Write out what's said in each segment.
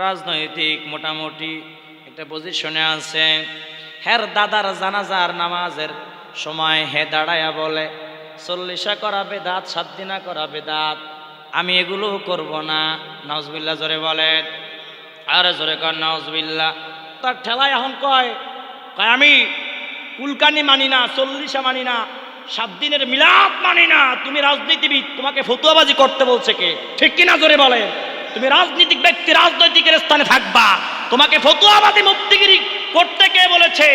রাজনৈতিক মোটামুটি একটা পজিশনে আছে। হের দাদার জানাজার নামাজের সময় হে দাঁড়ায়া বলে, চল্লিশা করা বেদাত সাত দিনা করা বেদাত, আমি এগুলো করব না। নজবিল্লা জোরে বলেন আরে জোরে কর নজবিল্লা তার ঠেলায় এখন কয় কয় আমি কুলকানি মানি না, চল্লিশা মানি না সাত দিনের মিলাদ মানি না। তুমি রাজনীতিবিদ, তোমাকে ফতুয়াবাজি করতে বলছে কে? ঠিক কিনা জোরে বলে তুমি রাজনীতিক ব্যক্তি, রাজনৈতিকের স্থানে থাকবা। তোমাকে ফতুয়াবাদী মুক্তিগিরি করতে কে বলেছে?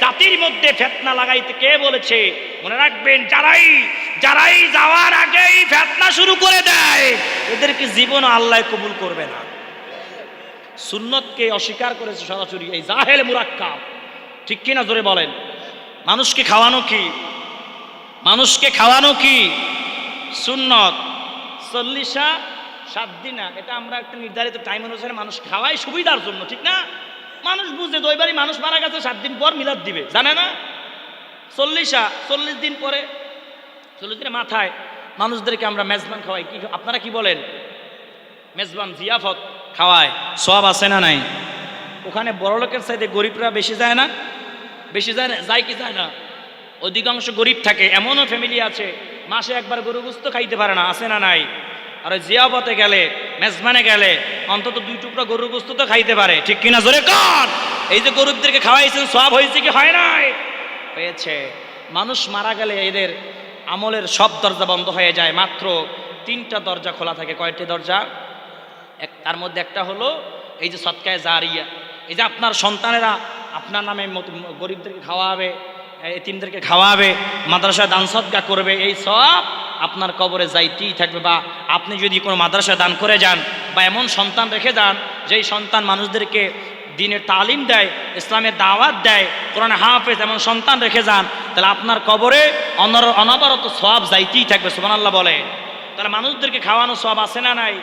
জাতির মধ্যে ফেতনা লাগাইতে কে বলেছে? মনে রাখবেন, যারাই যারাই যাওয়ার আগেই ফেতনা শুরু করে দেয়, এদেরকে জীবন আল্লাহ কবুল করবে না। সুন্নতকে অস্বীকার করেছে সরাসরি এই জাহেল মুরাক্কাব। ঠিক কিনা জোরে বলেন? মানুষকে খাওয়ানো কি? মানুষকে খাওয়ানো কি? সুন্নত। চল্লিশা সাত দিনা এটা আমরা একটা নির্ধারিত টাইম অনুসারে মানুষ খাওয়াই সুবিধার জন্য, ঠিক না? মানুষ বুঝে দইবারই মানুষ মারা গেছে, সাত দিন পর মিলাদ দিবে, জানে না? চল্লিশা, চল্লিশ দিন পরে, চল্লিশ দিনের মাথায় মানুষদেরকে আমরা মেজবান খাওয়াই, কি আপনারা কি বলেন? মেজবান জিয়াফত খাওয়ায় সব আছে না নাই? ওখানে বড় লোকের সাইডে গরিবরা বেশি যায় না? বেশি যায় না, যায় কি যায় না? অধিকাংশ গরিব থাকে, এমনও ফ্যামিলি আছে, মাসে একবার গরু গুস্ত খাইতে পারে না, আছে না নাই? আর ওই জিয়াপথে গেলে, মেজবানে গেলে, অন্তত দুই টুকরা গরুর গোস্ত তো খাইতে পারে। ঠিক কিনা জোরে কর? এই যে গরিবদেরকে খাওয়াইছেন, সব হয়েছে কি হয় নাই? হয়েছে। মানুষ মারা গেলে এদের আমলের সব দরজা বন্ধ হয়ে যায়। মাত্র তিনটা দরজা খোলা থাকে। কয়েকটি দরজা? এক, তার মধ্যে একটা হলো এই যে সৎকায় জারিয়া। এই যে আপনার সন্তানেরা আপনার নামে গরিবদেরকে খাওয়াবে, এতিমদেরকে খাওয়াবে, মাদ্রাসায় দান সৎকা করবে, এই সব আপনার কবরে যাইতেই থাকবে বা আপনি যদি কোনো মাদ্রাসা দান করে যান বা এমন সন্তান রেখে যান, যেই সন্তান মানুষদেরকে দিনের তালিম দেয়, ইসলামের দাওয়াত দেয়, কোরআন হাফেজ এমন সন্তান রেখে যান, তাহলে আপনার কবরে অনর, অনবরত সব যাইতেই থাকবে, সুবহানাল্লাহ বলে। তাহলে মানুষদেরকে খাওয়ানো সব আছে না নাই?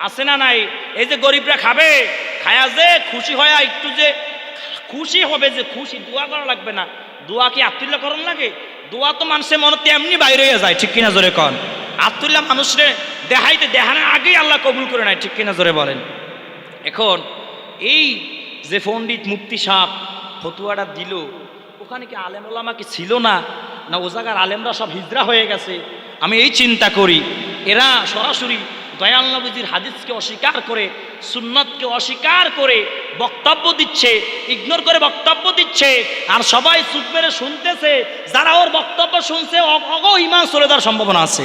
আছে না নাই? এই যে গরিবরা খাবে, খায়া যে খুশি হয় একটু যে খুশি হবে যে খুশি, দোয়া করা লাগবে না। দোয়া কি আত্মীয় করণ লাগে? দোয়া তো মানুষের মনে এমনি বাইরে হয়ে যায়, ঠিক কিনা জোরে কন? আত্মুল্লাহ মানুষরে দেখাইতে দেখানোর আগেই আল্লাহ কবুল করে নেয়, ঠিক কিনা জোরে বলেন। এখন, এই যে পণ্ডিত মুক্তি সাপ ফতুয়াটা দিল, ওখানে কি আলেম ওলামা কি ছিল না? না ও জায়গার আলেমরা সব হিজরা হয়ে গেছে? আমি এই চিন্তা করি, এরা সরাসরি দয়াল নবীজির হাদিসকে অস্বীকার করে, সুন্নতকে অস্বীকার করে বক্তব্য দিচ্ছে ইগনোর করে বক্তব্য দিচ্ছে, আর সবাই চুপ মেরে শুনতেছে, যারা ওর বক্তব্য শুনছে অগ ইমান চলে যাওয়ার সম্ভাবনা আছে।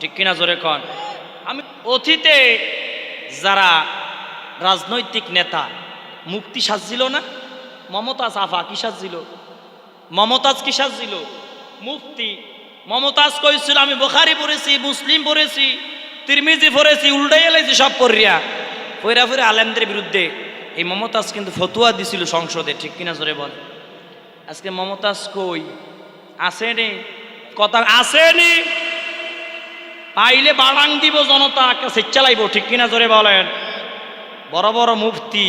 ঠিক কিনা জোরে কন? আমি অতীতে যারা রাজনৈতিক নেতা, মুক্তি সাজছিল না? মমতাজ আফা কি সাজছিল? মমতাজ কি সাজছিল? মুফতি মমতাজ কইছিল, আমি বোখারি পড়েছি, মুসলিম পড়েছি। তিরমিজি ফরেছি উল্টাই এলাইছি সব পড়িয়া পইরা ফিরে আলেমদের বিরুদ্ধে। এই মমতাজ কিন্তু ফতুয়া দিছিল সংসদে, ঠিক কিনা জোরে বল? আজকে মমতাজ কই? আসেনি কথা আসেনি পাইলে বাড়াং দিব জনতা স্বেচ্ছা লাইব ঠিক কিনা জোরে বলেন? বড় বড় মুফতি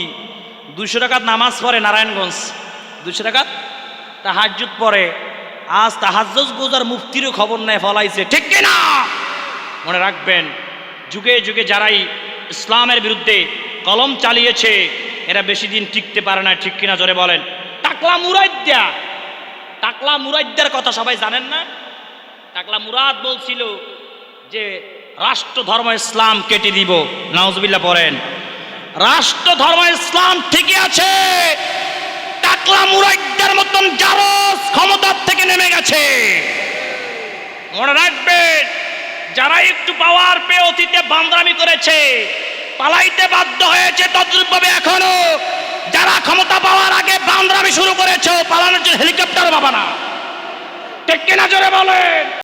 দুশো টাকাত নামাজ পড়ে নারায়ণগঞ্জ দুশো টাকাত তাহাজুদ পড়ে। আজ তাহাজ গুজার মুফতিরও খবর নেয় ফলাইছে, ঠিক কিনা? মনে রাখবেন যুগে যুগে যারাই ইসলামের বিরুদ্ধে কলম চালিয়েছে, এরা বেশি দিন টিকতে পারে না, ঠিক কিনা জোরে বলেন। টাকলা মুরাইদ্যা। টাকলা মুরাইদ্যার কথা সবাই জানেন না? টাকলা মুরাদ বলছিল যে রাষ্ট্র ধর্ম ইসলাম কেটে দিব। নাউজবিল্লাহ পড়েন। রাষ্ট্র ধর্ম ইসলাম ঠিকই আছে, টাকলা মুরাইদ্যার মতন জারস ক্ষমতার থেকে নেমে গেছে। মনে রাখবেন যারা একটু পাওয়ার পেয়ে অতীতে বান্দামি করেছে, পালাইতে বাধ্য হয়েছে তদ্রুপভাবে এখনও। যারা ক্ষমতা পাওয়ার আগে বান্দামি শুরু করেছে পালানোর জন্য হেলিকপ্টার বাবা না। ঠিক কিনা জোরে বলেন?